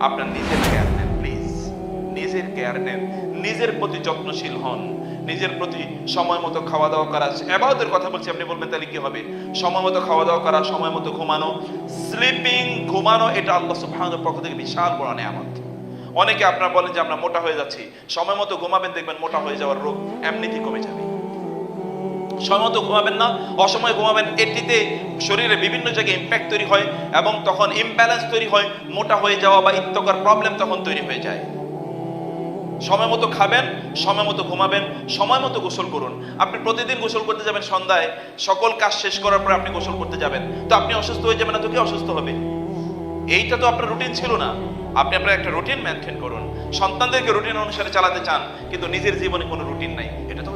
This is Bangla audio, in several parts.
আপনার নিজের কেয়ার নেন প্লিজ নিজের কেয়ার নেন। নিজের প্রতি যত্নশীল হন। নিজের প্রতি সময় মতো খাওয়া দাওয়া করা। এবাদতের কথা বলছি, আপনি বলবেন, তাহলে কি হবে? সময় মতো খাওয়া দাওয়া করা, সময় মতো ঘুমানো। স্লিপিং ঘুমানো, এটা আল্লাহ সুবহানাহুর পক্ষ থেকে বিশাল বড় নেয়ামত। অনেকে আপনারা বলেন যে আমরা মোটা হয়ে যাচ্ছি। সময় মতো ঘুমাবেন, দেখবেন মোটা হয়ে যাওয়ার রোগ এমনিতেই কমে যাবে। সময় মতো ঘুমাবেন না, অসময়ে ঘুমাবেন, এটিতে শরীরে বিভিন্ন জায়গায় ইম্প্যাক্ট তৈরি হয় এবং তখন ইমব্যালেন্স তৈরি হয়, মোটা হয়ে যাওয়া বা ইত্যকার প্রবলেম তখন তৈরি হয়ে যায়। সময় মতো খাবেন, সময় মতো ঘুমাবেন, সময় মতো গোসল করুন। আপনি প্রতিদিন গোসল করতে যাবেন সন্ধ্যায়, সকল কাজ শেষ করার পর আপনি গোসল করতে যাবেন। তো আপনি অসুস্থ হয়ে যাবেন না তো কি অসুস্থ হবে? এইটা তো আপনার রুটিন ছিল না। আপনি আপনার একটা রুটিন মেনটেন করুন। সন্তানদেরকে রুটিন অনুসারে চালাতে চান, কিন্তু নিজের জীবনে কোনো রুটিন নাই। এটা তো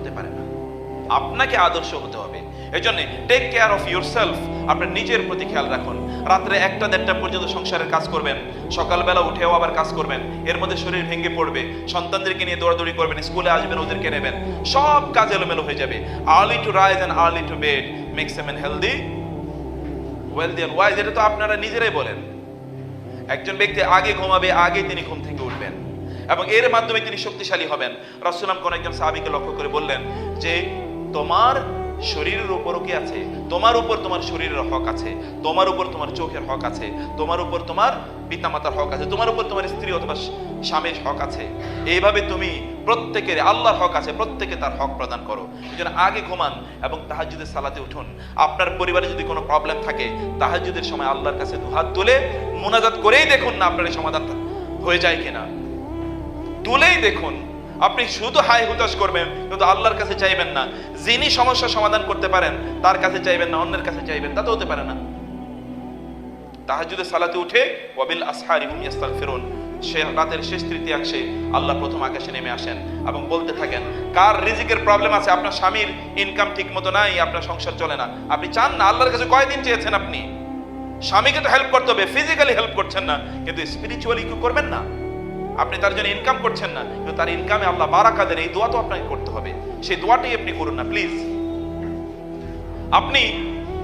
আপনাকে আদর্শ হতে হবে। এই জন্য take care of yourself আপনার নিজের প্রতি খেয়াল রাখুন। রাত্রে একটা দেড়টা পর্যন্ত সংসারের কাজ করবেন। সকালবেলা উঠেও আবার কাজ করবেন। এর মধ্যে শরীর ভেঙে পড়বে। সন্তানদেরকে নিয়ে দৌড়াদৌড়ি করবেন, স্কুলে আসবেন, ওদেরকে নেবেন। সব কাজ এলোমেলো হয়ে যাবে। Early to rise and early to bed makes em healthy wealthy and wise এটা তো আপনারা নিজেরাই বলেন। একজন ব্যক্তি আগে ঘুমাবে আগে তিনি ঘুম থেকে উঠবেন। এবং এর মাধ্যমে তিনি শক্তিশালী হবেন। রাসুলাম কোন একজন সাহাবিকে লক্ষ্য করে বললেন যে তোমার শরীরের উপরও কি আছে? তোমার উপর তোমার শরীরের হক আছে। তোমার উপর তোমার চোখের হক আছে। তোমার উপর তোমার পিতামাতার হক আছে। তোমার উপর তোমার স্ত্রী অথবা স্বামীর হক আছে। এইভাবে তুমি প্রত্যেকের আল্লাহর হক আছে, প্রত্যেকে তার হক প্রদান করো। এই আগে ঘুমান এবং তাহাজুদের সালাতে উঠুন। আপনার পরিবারে যদি কোনো প্রবলেম থাকে তাহাজুদের সময় আল্লাহর কাছে দুহাত তুলে মোনাজাত করেই দেখুন না আপনার সমাধান হয়ে যায় কিনা। তুলেই দেখুন আপনি শুধু হাই হুতাশ করবেন, কিন্তু আল্লাহর কাছে চাইবেন না। যিনি সমস্যার সমাধান করতে পারেন, তার কাছে চাইবেন না, অন্যের কাছে চাইবেন তা তো হতে পারে না। তাহাজুদের সালাতে উঠে, ওয়াবিল আসহারি হুম ইয়াস্তাগফিরুন। সে রাতের শেষ তৃতীয়াংশে আল্লাহ প্রথম আকাশে নেমে আসেন এবং বলতে থাকেন, কার রিজিকের প্রবলেম আছে? আপনার স্বামীর ইনকাম ঠিক মতো নাই, আপনার সংসার চলে না। আপনি চান না, আল্লাহর কাছে কয়দিন চেয়েছেন আপনি? স্বামীকে তো হেল্প করতে হবে ফিজিক্যালি হেল্প করছেন না, কিন্তু স্পিরিচুয়ালি কেউ করবেন না? আপনি তার জন্য ইনকাম করছেন না, কিন্তু তার ইনকামে আল্লাহ বারাকা দেন, এই দোয়া তো আপনাকে করতে হবে। সেই দোয়াটাই আপনি করুন না প্লিজ আপনি,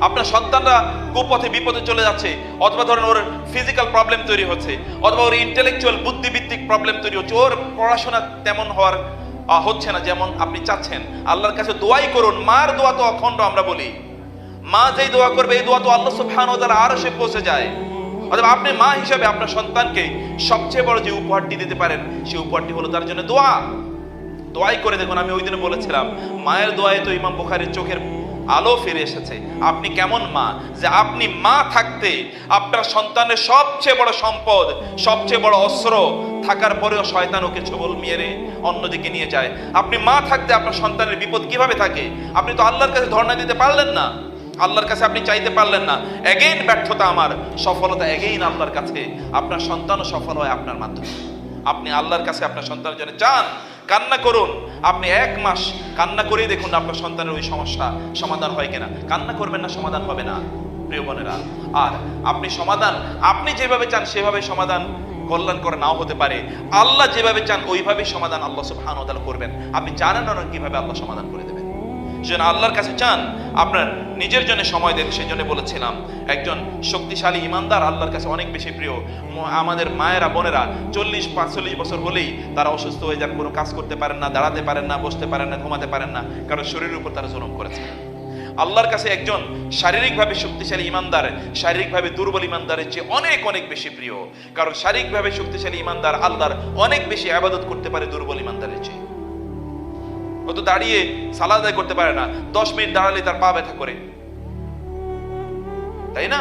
আপনার সন্তানরা কুপথে, বিপদে চলে যাচ্ছে, অথবা ধরেন ওর ফিজিক্যাল প্রবলেম তৈরি হচ্ছে, অথবা ওর ইন্টেলেকচুয়াল বুদ্ধিভিত্তিক প্রবলেম তৈরি হচ্ছে, ওর পড়াশোনা তেমন হওয়ার হচ্ছে না যেমন আপনি চাচ্ছেন। আল্লাহর কাছে দোয়াই করুন, মার দোয়া তো অখণ্ড আমরা বলি। মা যেই দোয়া করবে, এই দোয়া তো আল্লাহ সুবহানাহু ওয়া আরও সে পৌঁছে যায়। অথবা আপনি মা হিসাবে আপনার সন্তানকে সবচেয়ে বড় যে উপহারটি দিতে পারেন, সেই উপহারটি হলো তার জন্য দোয়া। দোয়াই করে দেখুন, আমি ওই দিনে বলেছিলাম, মায়ের দোয়ায় তো ইমাম বুখারীর চোখের আলো ফিরে এসেছে। আপনি কেমন মা? যে আপনি মা থাকতে আপনার সন্তানের সবচেয়ে বড় সম্পদ, সবচেয়ে বড় অস্ত্র, থাকার পরেও শয়তান ওকে ছবল মেরে অন্যদিকে নিয়ে যায়। আপনি মা থাকতে আপনার সন্তানের বিপদ কীভাবে থাকে? আপনি তো আল্লাহর কাছে ধর্ণা দিতে পারলেন না। আল্লাহর কাছে আপনি চাইতে পারলেন না। এগেইন ব্যর্থতা আমার। সফলতা এগেইন আল্লাহর কাছে। আপনার সন্তানও সফল হয় আপনার মাধ্যমে। আপনি আল্লাহর কাছে আপনার সন্তানের জন্য চান কান্না করুন। আপনি এক মাস কান্না করেই দেখুন আপনার সন্তানের ওই সমস্যা সমাধান হয় কিনা। কান্না করবেন না, সমাধান হবে না, প্রিয় বোনেরা। আর আপনি সমাধান, আপনি যেভাবে চান সেভাবে সমাধান কল্যাণ করে নাও হতে পারে। আল্লাহ যেভাবে চান ওইভাবেই সমাধান আল্লাহ ওয়া তাআলা করবেন। আপনি জানেন না কীভাবে আল্লাহ সমাধান করে যেন আল্লাহর কাছে চান, আপনার নিজের জন্য সময় দেন সেই জন্য বলেছিলাম। একজন শক্তিশালী ইমানদার আল্লাহর কাছে অনেক বেশি প্রিয়। আমাদের মায়েরা, বোনেরা চল্লিশ, পাঁচচল্লিশ বছর হলেই তারা অসুস্থ হয়ে যান, কোনো কাজ করতে পারেন না, দাঁড়াতে পারেন না, বসতে পারেন না, ঘুমাতে পারেন না, কারণ শরীরের উপর তারা জুলুম করেছে। আল্লাহর কাছে একজন শারীরিকভাবে শক্তিশালী ইমানদার, শারীরিকভাবে দুর্বল ইমানদারের চেয়ে অনেক অনেক বেশি প্রিয়। কারণ শারীরিকভাবে শক্তিশালী ইমানদার আল্লাহর অনেক বেশি আবাদত করতে পারে দুর্বল ইমানদারের চেয়ে। ও তো দাঁড়িয়ে সালাদ আদায় করতে পারে না। দশ মিনিট দাঁড়ালে তার পা ব্যথা করে। তাই না?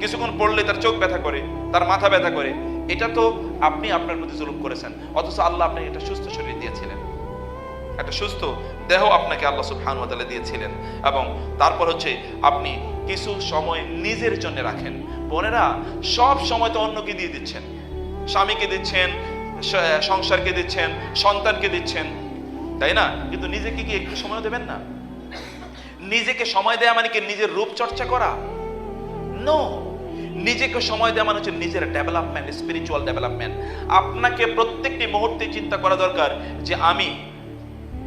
কিছুক্ষণ পড়লে তার চোখ ব্যথা করে, তার মাথা ব্যথা করে। এটা তো আপনি আপনার প্রতি জুলুম করেছেন। অথচ আল্লাহ আপনাকে একটা সুস্থ শরীর দিয়েছিলেন। একটা সুস্থ দেহ আপনাকে আল্লাহ সুবহানাহু ওয়া তাআলা দিয়েছিলেন। এবং তারপর হচ্ছে আপনি কিছু সময় নিজের জন্য রাখেন। বোনেরা, সব সময় তো অন্যকে দিয়ে দিচ্ছেন। স্বামীকে দিচ্ছেন সংসারকে দিচ্ছেন, সন্তানকে দিচ্ছেন। তাই না? কিন্তু নিজেকে কি একটু সময় দেবেন না? নিজেকে সময় দেয়া মানে কি নিজের রূপ চর্চা করা? নো নিজেকে সময় দেওয়া মানে হচ্ছে নিজের ডেভেলপমেন্ট স্পিরিচুয়াল ডেভেলপমেন্ট আপনাকে প্রত্যেকটি মুহূর্তে চিন্তা করা দরকার যে আমি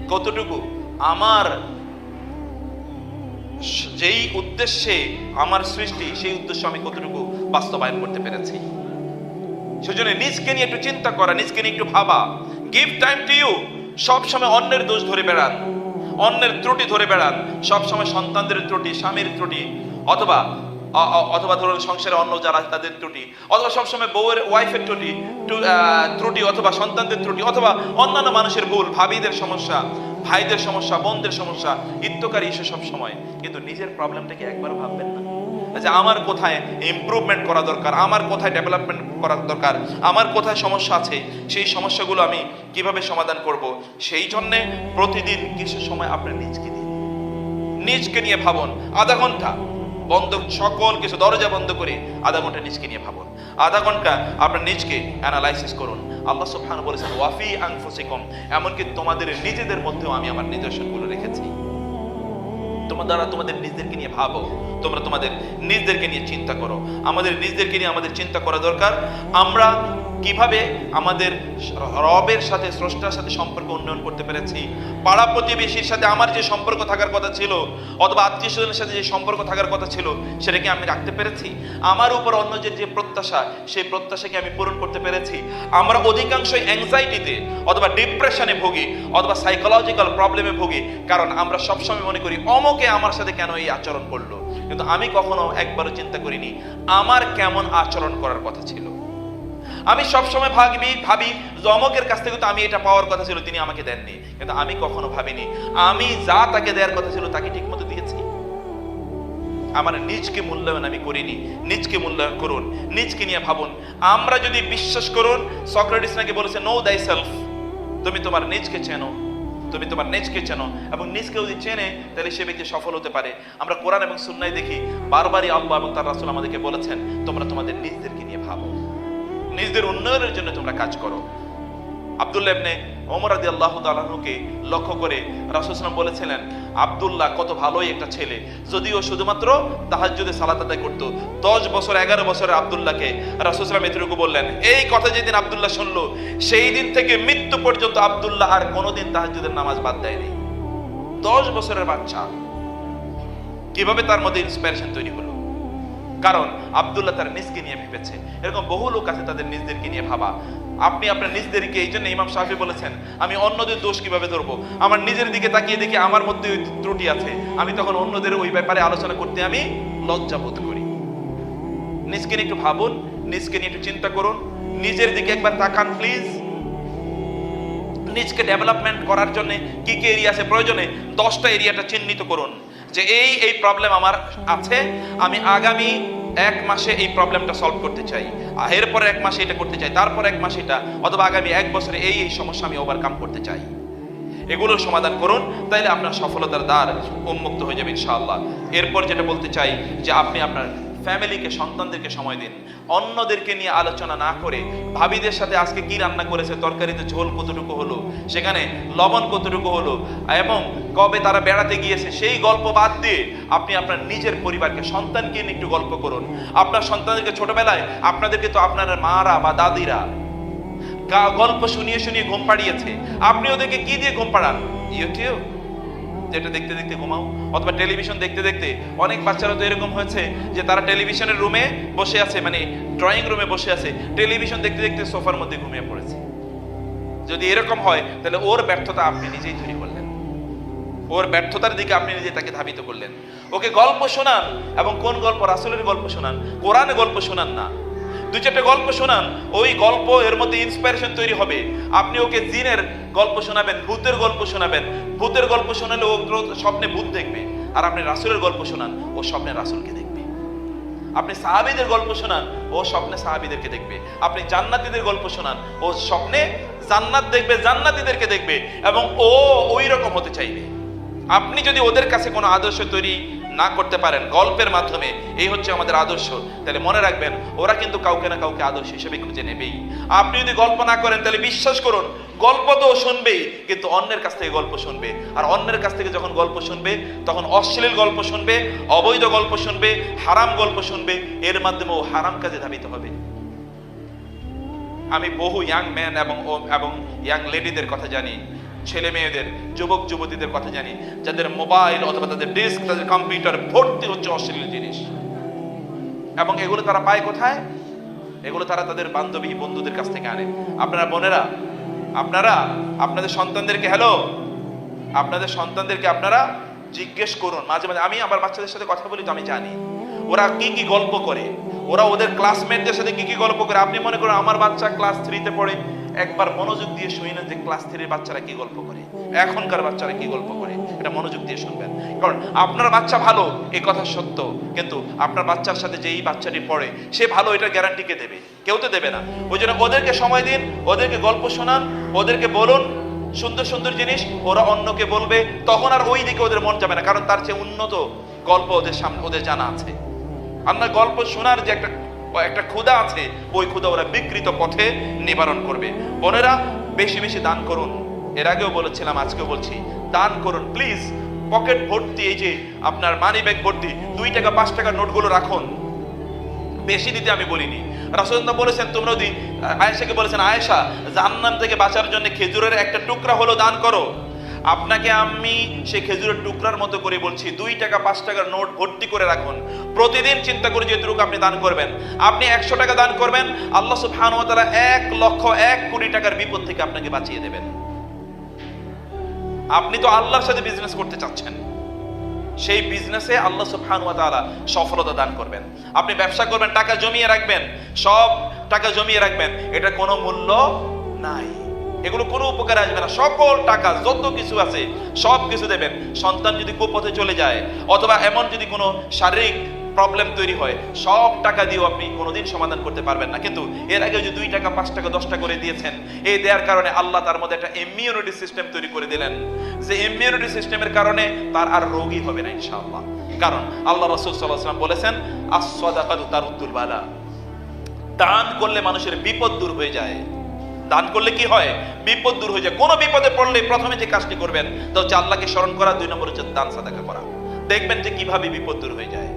কতটুকু আমার যেই উদ্দেশ্যে আমার সৃষ্টি, সেই উদ্দেশ্য আমি কতটুকু বাস্তবায়ন করতে পেরেছি। সেজন্য নিজকে নিয়ে একটু চিন্তা করা, নিজকে নিয়ে একটু ভাবা। গিভ টাইম টু ইউ সব সময় অন্যের দোষ ধরে বেড়ান, অন্যের ত্রুটি ধরে বেড়ান, সব সময় সন্তানদের ত্রুটি, স্বামীর ত্রুটি, অথবা অথবা ধরুন সংসারে অন্য যারা তাদের ত্রুটি, অথবা সবসময় বউয়ের ওয়াইফের ত্রুটি ত্রুটি অথবা সন্তানদের ত্রুটি, অথবা অন্যান্য মানুষের ভুল, ভাবিদের সমস্যা, ভাইদের সমস্যা, বোনদের সমস্যা, ইত্যকারী ইস্যু সব সময়। কিন্তু নিজের প্রবলেমটাকে একবার ভাববেন না। যে আমার কোথায় ইমপ্রুভমেন্ট করা দরকার? আমার কোথায় ডেভেলপমেন্ট করা দরকার। আমার কোথায় সমস্যা আছে? সেই সমস্যাগুলো আমি কীভাবে সমাধান করব? সেই জন্যে প্রতিদিন কিছু সময় আপনার নিজকে দিন। নিজকে নিয়ে ভাবুন। আধা ঘণ্টা। বন্ধ, সকল কিছু দরজা বন্ধ করে আধা ঘণ্টা নিজকে নিয়ে ভাবুন। আধা ঘণ্টা আপনার নিজকে অ্যানালাইসিস করুন। আল্লাহ সুবহানাহু বলেছেন ওয়াফি আনফুসিকুম। এমনকি তোমাদের নিজেদের মধ্যেও আমি আমার নিদর্শনগুলো রেখেছি। তোমার দ্বারা তোমাদের নিজেদেরকে নিয়ে ভাবো। তোমরা তোমাদের নিজেদেরকে নিয়ে চিন্তা করো। আমাদের নিজেদেরকে নিয়ে আমাদের চিন্তা করা দরকার। আমরা কীভাবে আমাদের রবের সাথে, স্রষ্টার সাথে সম্পর্ক উন্নয়ন করতে পেরেছি? পাড়া প্রতিবেশীর সাথে আমার যে সম্পর্ক থাকার কথা ছিল, অথবা আত্মীয় স্বজনের সাথে যে সম্পর্ক থাকার কথা ছিল, সেটাকে আমি রাখতে পেরেছি। আমার উপর অন্যদের যে প্রত্যাশা, সেই প্রত্যাশাকে আমি পূরণ করতে পেরেছি। আমরা অধিকাংশ অ্যাংজাইটিতে অথবা ডিপ্রেশনে ভুগি, অথবা সাইকোলজিক্যাল প্রবলেমে ভুগি, কারণ আমরা সবসময় মনে করি, অমকে আমার সাথে কেন এই আচরণ করল? কিন্তু আমি কখনো একবারও চিন্তা করিনি, আমার কেমন আচরণ করার কথা ছিল। আমি সবসময় ভাবি ভাবি অমকের কাছ থেকে তো আমি এটা পাওয়ার কথা ছিল, তিনি আমাকে দেননি। কিন্তু আমি কখনো ভাবিনি। আমি যা তাকে দেওয়ার কথা ছিল, তাকে ঠিক মতো দিয়েছি। আমার নিজকে মূল্যায়ন আমি করিনি। নিজকে মূল্যায়ন করুন। নিজকে নিয়ে ভাবুন। আমরা যদি বিশ্বাস করুন, সক্রেটিস নাকি বলেছে নো দাই সেলফ তুমি তোমার নিজকে চেনো। তুমি তোমার নিজকে চেনো। এবং নিজকে যদি চেনে, তাহলে সে ব্যক্তি সফল হতে পারে। আমরা কোরআন এবং সুন্নায় দেখি, বারবারই আল্লাহ এবং তার রাসূল আমাদেরকে বলেছেন, তোমরা তোমাদের নিজদেরকে নিয়ে ভাবো। নিজেদের উন্নয়নের জন্য তোমরা কাজ করো। আব্দুল্লাহ ইবনে ওমর রাদিয়াল্লাহু তাআলাকে লক্ষ্য করে রাসূলুল্লাহ বলেছিলেন, আব্দুল্লাহ, কত ভালোই একটা ছেলে। যদিও শুধুমাত্র তাহাজ্জুদে সালাত আদায় করত। 10 বছর 11 বছরের আব্দুল্লাহকে রাসূলুল্লাহ এতটুকু বললেন, এই কথা যেদিন আব্দুল্লাহ শুনলো, সেই দিন থেকে মৃত্যু পর্যন্ত আবদুল্লাহ আর কোনোদিন তাহাজ্জুদের নামাজ বাদ দেয়নি। 10 বছরের বাচ্চা। কীভাবে তার মধ্যে ইন্সপিরেশন তৈরি হলো? কারণ আব্দুল্লাহ তার নিজকে নিয়ে ভেবেছে। এরকম বহু লোক আছে তাদের নিজদেরকে নিয়ে ভাবা। আপনি আপনার নিজদেরকে, এই জন্য ইমাম সাহেব বলেছেন, আমি অন্যদের দোষ কীভাবে ধরবো? আমার নিজের দিকে তাকিয়ে দেখি আমার মধ্যে ওই ত্রুটি আছে। আমি তখন অন্যদের ওই ব্যাপারে আলোচনা করতে আমি লজ্জা বোধ করি। নিজকে নিয়ে একটু ভাবুন, নিজকে নিয়ে একটু চিন্তা করুন, নিজের দিকে একবার তাকান প্লিজ। নিজকে ডেভেলপমেন্ট করার জন্য কি কি এরিয়া আছে প্রয়োজনে দশটা এরিয়াটা চিহ্নিত করুন। যে এই এই প্রবলেম আমার আছে, আমি আগামী এক মাসে এই প্রবলেমটা সলভ করতে চাই। এরপরে এক মাসে এটা করতে চাই, তারপর এক মাসে এটা, অথবা আগামী এক বছরে এই এই সমস্যা আমি ওভারকাম করতে চাই। এগুলোর সমাধান করুন, তাইলে আপনার সফলতার দ্বার উন্মুক্ত হয়ে যাবে ইনশাআল্লাহ। এরপর যেটা বলতে চাই, যে আপনি আপনার ফ্যামিলিকে, সন্তানদেরকে সময় দিন। অন্যদেরকে নিয়ে আলোচনা না করে ভাবিদের সাথে আজকে কি রান্না করেছে, তরকারিতে ঝোল কতটুকু হলো, সেখানে লবণ কতটুকু হলো, এবং কবে তারা বেড়াতে গিয়েছে, সেই গল্প বাদ দিয়ে আপনি আপনার নিজের পরিবারকে, সন্তানকে নিয়ে একটু গল্প করুন। আপনার সন্তানদেরকে ছোটবেলায় আপনাদেরকে তো আপনার মারা বা দাদিরা গল্প শুনিয়ে শুনিয়ে ঘুম পাড়িয়েছে। আপনি ওদেরকে কি দিয়ে ঘুম পাড়ান? ইউটিউব? যেটা দেখতে দেখতে ঘুমাও, অথবা টেলিভিশন দেখতে দেখতে অনেক বাচ্চারা তো এরকম হয়েছে যে তারা টেলিভিশনের রুমে বসে আছে মানে ড্রয়িং রুমে বসে আছে, টেলিভিশন দেখতে দেখতে সোফার মধ্যে ঘুমিয়ে পড়েছে। যদি এরকম হয়, তাহলে ওর ব্যর্থতা আপনি নিজেই তৈরি করলেন। ওর ব্যর্থতার দিকে আপনি নিজে তাকে ধাবিত করলেন। ওকে গল্প শোনান এবং কোন গল্প? রাসুলের গল্প শোনান। কোরআনে গল্প শোনান না। দু চারটে গল্প শোনান, ওই গল্প এর মধ্যে ইন্সপিরেশন তৈরি হবে। আপনি ওকে জিনের গল্প শোনাবেন, ভূতের গল্প শোনাবেন। ভূতের গল্প শোনালে ও স্বপ্নে ভূত দেখবে, আর আপনি রাসুলের গল্প শোনান, ও স্বপ্নে রাসুলকে দেখবে। আপনি সাহাবিদের গল্প শোনান, ও স্বপ্নে সাহাবিদেরকে দেখবে। আপনি জান্নাতীদের গল্প শোনান, ও স্বপ্নে জান্নাত দেখবে, জান্নাতীদেরকে দেখবে, এবং ও ওই রকম হতে চাইবে। আপনি যদি ওদের কাছে কোনো আদর্শ তৈরি না করতে পারেন গল্পের মাধ্যমে। এই হচ্ছে আমাদের আদর্শ। তাহলে মনে রাখবেন, ওরা কিন্তু কাউকে না কাউকে আদর্শ হিসেবে খুঁজে নেবেই। আপনি যদি গল্প না করেন, তাহলে বিশ্বাস করুন, গল্প তো শুনবেই, কিন্তু অন্যের কাছ থেকে গল্প শুনবে। আর অন্যের কাছ থেকে যখন গল্প শুনবে, তখন অশ্লীল গল্প শুনবে, অবৈধ গল্প শুনবে, হারাম গল্প শুনবে, এর মাধ্যমে ও হারাম কাজে ধাবিত হবে। আমি বহু ইয়াং ম্যান এবং এবং ইয়াং লেডিদের কথা জানি। ছেলে মেয়েদের, যুবক, যুবতীদের কথা জানি। যাদের মোবাইল অথবা তাদের ডেস্ক, তাদের কম্পিউটার ভর্তি হচ্ছে অশ্লীল জিনিস। এবং এগুলো তারা পায় কোথায়? এগুলো তারা তাদের বান্ধবী বন্ধুদের কাছ থেকে আনে। আপনারা বোনেরা, আপনারা, আপনাদের সন্তানদেরকে হ্যালো আপনাদের সন্তানদেরকে আপনারা জিজ্ঞেস করুন। মাঝে মাঝে আমি আমার বাচ্চাদের সাথে কথা বলি তো আমি জানি। ওরা কি কি গল্প করে? ওরা ওদের ক্লাসমেটদের সাথে কি কি গল্প করে? আপনি মনে করেন আমার বাচ্চা ক্লাস থ্রিতে পড়ে। একবার মনোযোগ দিয়ে শুনেন যে ক্লাস থ্রির বাচ্চারা কি গল্প করে? এখনকার বাচ্চারা কি গল্প করে? এটা মনোযোগ দিয়ে শুনবেন। কারণ আপনার বাচ্চা ভালো এই কথা সত্য। কিন্তু আপনার বাচ্চার সাথে যেই বাচ্চাটি পড়ে, সে ভালো এটা গ্যারান্টি কে দেবে? কেউ তো দেবে না। ওই জন্য ওদেরকে সময় দিন, ওদেরকে গল্প শোনান, ওদেরকে বলুন সুন্দর সুন্দর জিনিস, ওরা অন্যকে বলবে, তখন আর ওই দিকে ওদের মন যাবে না। কারণ তার চেয়ে উন্নত গল্প ওদের সামনে, ওদের জানা আছে। আপনার গল্প শোনার যে একটা একটা ক্ষুদা আছে, ওই ক্ষুদা ওরা বিকৃত পথে নিবারণ করবে। বোনেরা, বেশি বেশি দান করুন। এর আগেও বলেছিলাম, আজকেও বলছি, দান করুন প্লিজ পকেট ভর্তি, এই যে আপনার মানি ব্যাগ ভর্তি, দুই টাকা, পাঁচ টাকার নোটগুলো রাখুন। বেশি দিতে আমি বলিনি। রাসুল্লাহ বলেছেন তোমরা যদি আয়েশাকে বলেছেন, আয়েশা, জাহান্নাম থেকে বাঁচার জন্য খেজুরের একটা টুকরা হলো দান করো। আপনাকে আমি সেই খেজুরের টুকরার মতো করে বলছি, দুই টাকা, পাঁচ টাকার নোট ভর্তি করে রাখুন। প্রতিদিন চিন্তা করে যেটুকু আপনি দান করবেন। আপনি একশো টাকা দান করবেন, আল্লাহ তাআলা এক লক্ষ এক কোটি টাকার বিপদ থেকে আপনাকে বাঁচিয়ে দেবেন। আপনি তো আল্লাহর সাথে বিজনেস করতে চাচ্ছেন। সেই বিজনেসে আল্লাহ তাআলা সফলতা দান করবেন। আপনি ব্যবসা করবেন, টাকা জমিয়ে রাখবেন, সব টাকা জমিয়ে রাখবেন। এটা কোনো মূল্য নাই। এগুলো কোনো উপকারে আসবে না। সকল টাকা, যত কিছু আছে, সব কিছু দেবেন। সন্তান যদি কুপথে চলে যায়, অথবা এমন যদি কোনো শারীরিক প্রবলেম তৈরি হয়, সব টাকা দিয়েও আপনি কোনোদিন সমাধান করতে পারবেন না। কিন্তু এর আগে যে দুই টাকা, পাঁচ টাকা দশটা করে দিয়েছেন এই দেওয়ার কারণে আল্লাহ তার মধ্যে একটা ইমিউনিটি সিস্টেম তৈরি করে দিলেন। যে ইমিউনিটি সিস্টেমের কারণে তার আর রোগী হবে না, ইনশাআল্লাহ। কারণ আল্লাহ রসুল সাল্লাহাম বলেছেন আসদাকাতু তারুদ্দুল বালা দান করলে মানুষের বিপদ দূর হয়ে যায়। দান করলে কি হয়? বিপদ দূর হয়ে যায়। কোনো বিপদে পড়লে প্রথমে যে কাজটি করবেন, তো হচ্ছে আল্লাহকে স্মরণ করা, দুই নম্বর হচ্ছে দান সাদাকা করা। দেখবেন যে কীভাবে বিপদ দূর হয়ে যায়।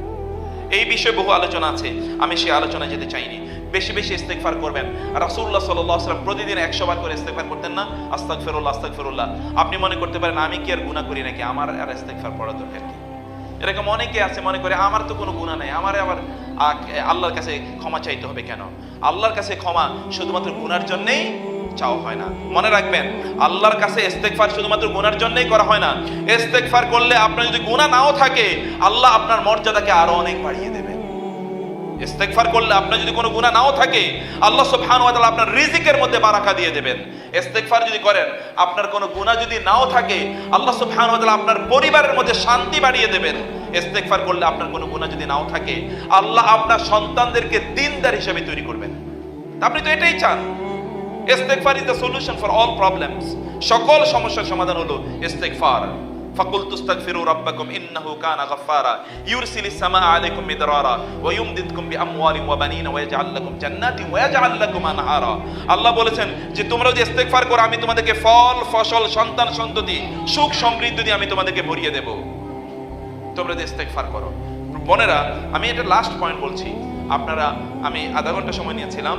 এই বিষয়ে বহু আলোচনা আছে। আমি সেই আলোচনায় যেতে চাইনি। বেশি বেশি ইস্তেকফার করবেন। রাসূলুল্লাহ সাল্লাল্লাহু আলাইহি প্রতিদিন 100 বার করে ইস্তেকফার করতেন না? আস্তাগফিরুল্লাহ আস্তাগফিরুল্লাহ। আপনি মনে করতে পারেন, আমি কি আর গুনাহ করি নাকি? আমার আর ইস্তেকফার পড়া দরকার কি? এরকম অনেকে আছে মনে করে, আমার তো কোনো গুনাহ নাই। আমার আবার আল্লাহর কাছে ক্ষমা চাইতে হবে কেন? আল্লাহর কাছে ক্ষমা শুধুমাত্র গুনার জন্যই চাওয়া হয় না। মনে রাখবেন, আল্লাহর কাছে ইস্তেগফার শুধুমাত্র গুনার জন্যই করা হয় না। ইস্তেগফার করলে আপনার যদি গুনাহ নাও থাকে, আল্লাহ আপনার মর্যাদাকে আরও অনেক বাড়িয়ে দেবেন ইস্তেগফার করলে আপনার যদি কোনো গুনাহ নাও থাকে, আল্লাহ সুবহানাহু ওয়া তাআলা আপনার রিজিকের মধ্যে বারাকা দিয়ে দেবেন। ইস্তেগফার যদি করেন, আপনার কোনো গুনাহ যদি নাও থাকে, আল্লাহ সুবহানাহু ওয়া তাআলা আপনার পরিবারের মধ্যে শান্তি বাড়িয়ে দেবেন। ইস্তেগফার করলে আপনার কোনো গুনাহ যদি নাও থাকে আল্লাহ আপনার সন্তানদেরকে দিনদার হিসেবে তৈরি করবেন আপনি তো এটাই চান ইস্তেগফার is the solution for all problems সকল সমস্যার সমাধান হলো ইস্তেগফার فقلت استغفروا ربكم انه كان غفارا يرسل السماء عليكم مدرارا ويمددكم باموال وبنين ويجعل لكم جنات ويجعل لكم انهارا আল্লাহ বলেছেন যে তোমরা যদি ইস্তেগফার করো আমি তোমাদেরকে ফল ফসল সন্তান সন্ততি সুখ সমৃদ্ধি দিয়ে আমি তোমাদেরকে ভরিয়ে দেব তোমরা যদি ইস্তেগফার করো। বোনেরা, আমি এটা লাস্ট পয়েন্ট বলছি। আপনারা, আমি আধা ঘণ্টা সময় নিয়েছিলাম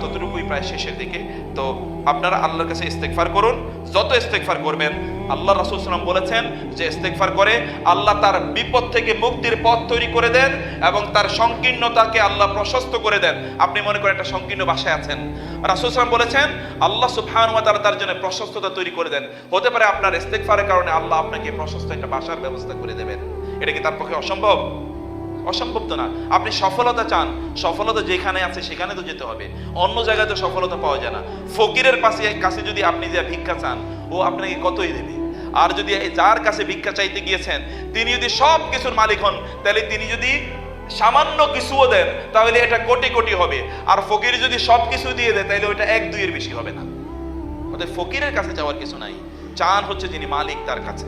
ততটুকুই প্রায় শেষের দিকে। তো আপনারা আল্লাহর কাছে ইস্তেগফার করুন। যত ইস্তেগফার করবেন, আল্লাহ রাসূল সাল্লাম বলেছেন যে ইস্তেগফার করে আল্লাহ তার বিপদ থেকে মুক্তির পথ তৈরি করে দেন এবং তার সংকীর্ণতাকে আল্লাহ প্রশস্ত করে দেন। আপনি মনে করেন একটা সংকীর্ণ বাসায় আছেন। রাসূল সাল্লাম বলেছেন, আল্লাহ ওয়া তাআলা তার জন্য প্রশস্ততা তৈরি করে দেন। হতে পারে আপনার ইস্তেগফারের কারণে আল্লাহ আপনাকে প্রশস্ত একটা বাসার ব্যবস্থা করে দেবেন। এটা কি তার পক্ষে অসম্ভব? অসম্ভব তো না। আপনি সফলতা চান। সফলতা যেখানে আছে সেখানে তো যেতে হবে। অন্য জায়গায় তো সফলতা পাওয়া যায় না। ফকিরের পাশে, কাছে যদি আপনি যে ভিক্ষা চান, ও আপনাকে কতই দেবে? আর যদি যার কাছে ভিক্ষা চাইতে গিয়েছেন, তিনি যদি সব কিছুর মালিক হন, তাহলে তিনি যদি সামান্য কিছুও দেন, তাহলে এটা কোটি কোটি হবে। আর ফকির যদি সব কিছু দিয়ে দেয়, তাহলে ওইটা এক দুইয়ের বেশি হবে না। ওদের ফকিরের কাছে যাওয়ার কিছু নাই। চান হচ্ছে যিনি মালিক তার কাছে।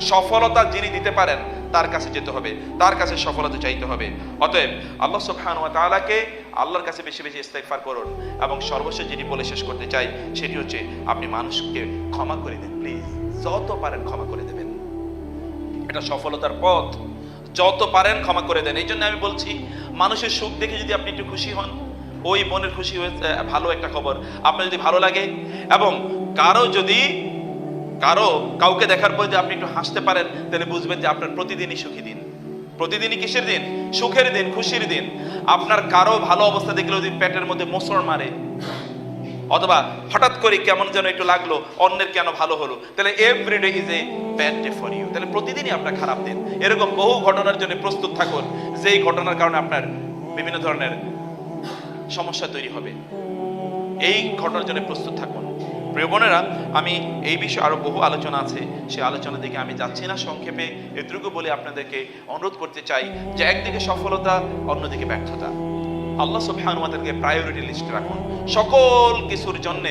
সফলতা যিনি দিতে পারেন তার কাছে যেতে হবে, তার কাছে সফলতা চাইতে হবে। অতএব আল্লাহ সুবহানাহু ওয়া তাআলাকে আল্লাহর কাছে বেশি বেশি ইস্তেগফার করুন এবং সর্বশেষ যেটি বলে শেষ করতে চাই, সেটি হচ্ছে আপনি মানুষকে ক্ষমা করে দেন প্লিজ যত পারেন ক্ষমা করে দেবেন। এটা সফলতার পথ। যত পারেন ক্ষমা করে দেন। এই জন্য আমি বলছি, মানুষের সুখ দেখে যদি আপনি একটু খুশি হন, ওই মনের খুশি হয়েছে ভালো একটা খবর আপনার যদি ভালো লাগে এবং কারও যদি কারও কাউকে দেখার পর যদি আপনি একটু হাসতে পারেন, তাহলে বুঝবেন যে আপনার প্রতিদিনই সুখী দিন। প্রতিদিনই কিসের দিন? সুখের দিন, খুশির দিন। আপনার কারও ভালো অবস্থা দেখলে যদি পেটের মধ্যে মোসর মারে। অথবা হঠাৎ করে কেমন যেন একটু লাগল, অন্যের কেন ভালো হলো। তাহলে every day is a bad day for you তাহলে প্রতিদিনই আপনার খারাপ দিন। এরকম বহু ঘটনার জন্য প্রস্তুত থাকুন। যেই ঘটনার কারণে আপনার বিভিন্ন ধরনের সমস্যা তৈরি হবে। এই ঘটনার জন্য প্রস্তুত থাকুন। প্রিয় বোনেরা, আমি এই বিষয়ে আরও বহু আলোচনা আছে। সেই আলোচনা দিকে আমি যাচ্ছি না, সংক্ষেপে এটুকু বলে আপনাদেরকে অনুরোধ করতে চাই যে একদিকে সফলতা, অন্যদিকে ব্যর্থতা। আল্লাহ সুবহানাহু ওয়া প্রায়োরিটি লিস্টে রাখুন। সকল কিছুর জন্য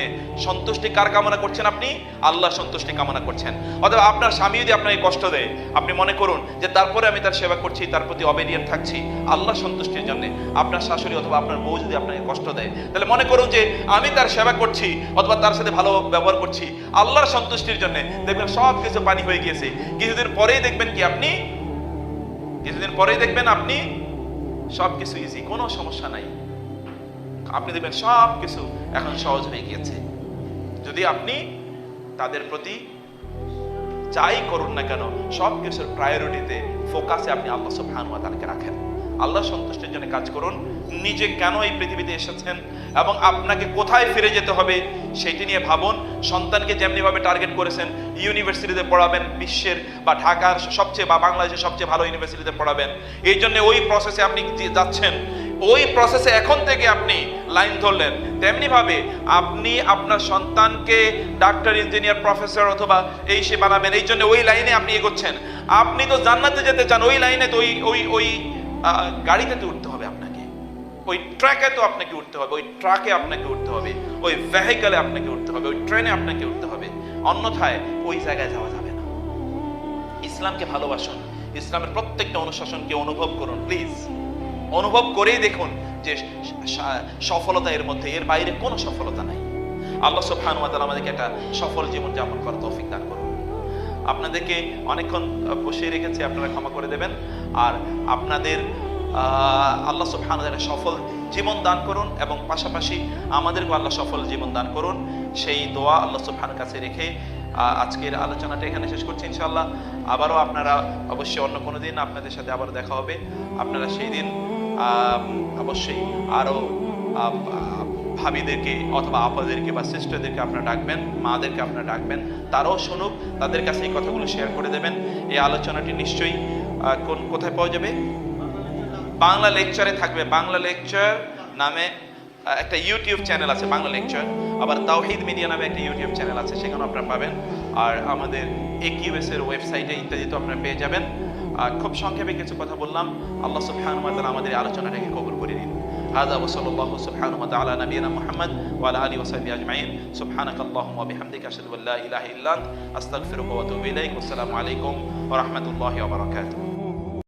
সন্তুষ্টি কার কামনা করছেন আপনি? আল্লাহ সন্তুষ্টি কামনা করছেন। অথবা আপনার স্বামী যদি আপনাকে কষ্ট দেয়, আপনি মনে করুন যে তারপরে আমি তার সেবা করছি, তার প্রতি অবেরিয়েন্ট থাকছি। আল্লাহ সন্তুষ্টির জন্য আপনার শাশুড়ি অথবা আপনার বউ যদি আপনাকে কষ্ট দেয়, তাহলে মনে করুন যে আমি তার সেবা করছি অথবা তার সাথে ভালো ব্যবহার করছি। আল্লাহর সন্তুষ্টির জন্য দেখবেন সব কিছু পানি হয়ে গিয়েছে। কিছুদিন পরেই দেখবেন কি আপনি? কিছুদিন পরেই দেখবেন আপনি সব কিছু ইজি কোনো সমস্যা নাই। আপনি দেখবেন সব কিছু এখন সহজ হয়ে গিয়েছে। যদি আপনি তাদের প্রতি যাই করুন না কেন সব কিছুর প্রায়োরিটিতে ফোকাসে আপনি আল্লাহ সব ওয়া তাআলাকে রাখেন। আল্লাহ সন্তুষ্টের জন্য কাজ করুন। নিজে কেন এই পৃথিবীতে এসেছেন? এবং আপনাকে কোথায় ফিরে যেতে হবে সেটি নিয়ে ভাবুন। সন্তানকে যেমনিভাবে টার্গেট করেছেন ইউনিভার্সিটিতে পড়াবেন, বিশ্বের বা ঢাকার সবচেয়ে বা বাংলাদেশের সবচেয়ে ভালো ইউনিভার্সিটিতে পড়াবেন। এই জন্য ওই প্রসেসে আপনি যাচ্ছেন, ওই প্রসেসে এখন থেকে আপনি লাইন ধরলেন। তেমনিভাবে আপনি আপনার সন্তানকে ডাক্তার ইঞ্জিনিয়ার প্রফেসর অথবা এই সে বানাবেন, এই জন্য ওই লাইনে আপনি এগোচ্ছেন। আপনি তো জান্নাতে যেতে চান, ওই লাইনে তো ওই ওই ওই গাড়িতে তো উঠতে হবে আপনাকে। ওই ট্র্যাকে তো আপনাকে উঠতে হবে, ওই ট্রাকে আপনাকে উঠতে হবে, ওই ভেহিকলে আপনাকে উঠতে হবে, ওই ট্রেনে আপনাকে উঠতে হবে। অন্যথায় ওই জায়গায় যাওয়া যাবে না। ইসলামকে ভালোবাসুন, ইসলামের প্রত্যেকটা অনুশাসনকে অনুভব করুন প্লিজ অনুভব করেই দেখুন যে সফলতা এর মধ্যে, এর বাইরে কোনো সফলতা নাই। আল্লাহ সুবহানাহু ওয়া আমাদেরকে একটা সফল জীবন যাপন করার তৌফিক দান করুন। আপনাদেরকে অনেকক্ষণ বসিয়ে রেখেছি, আপনারা ক্ষমা করে দেবেন। আর আপনাদের আল্লাহ সুবহানাহু ওয়া সফল জীবন দান করুন এবং পাশাপাশি আমাদেরকেও আল্লাহ সফল জীবন দান করুন। সেই দোয়া আল্লাহ সুবহানাহু কাছে রেখে আজকের আলোচনাটা এখানে শেষ করছি ইনশাআল্লাহ। আবারও আপনারা অবশ্যই অন্য কোনো দিন আপনাদের সাথে আবার দেখা হবে। আপনারা সেই দিন অবশ্যই আরও ভাবিদেরকে অথবা আপাদেরকে বা সিস্টারদেরকে আপনারা ডাকবেন, মাদেরকে আপনারা ডাকবেন, তারাও শুনুক, তাদের কাছে এই কথাগুলো শেয়ার করে দেবেন। এই আলোচনাটি নিশ্চয়ই কোন, কোথায় পাওয়া যাবে? বাংলা লেকচারে থাকবে বাংলা লেকচার নামে আহ, একটা ইউটিউব চ্যানেল আছে বাংলা লেকচার আবার তাওহিদ মিডিয়া নামে একটা ইউটিউব চ্যানেল আছে সেখানে আপনারা পাবেন আর আমাদের একিউএস এর ওয়েবসাইটে ইত্যাদিতে আপনারা পেয়ে যাবেন আর খুব সংক্ষেপে কিছু কথা বললাম আল্লাহ সুবহানাহু ওয়া তাআলা আমাদের এই আলোচনাটাকে কবুল করে নিন هذا وصلى الله سبحانه وتعالى على نبينا محمد وعلى اله وصحبه اجمعين سبحانك اللهم وبحمدك اشهد ان لا اله الا انت استغفرك واتوب اليك والسلام عليكم ورحمه الله وبركاته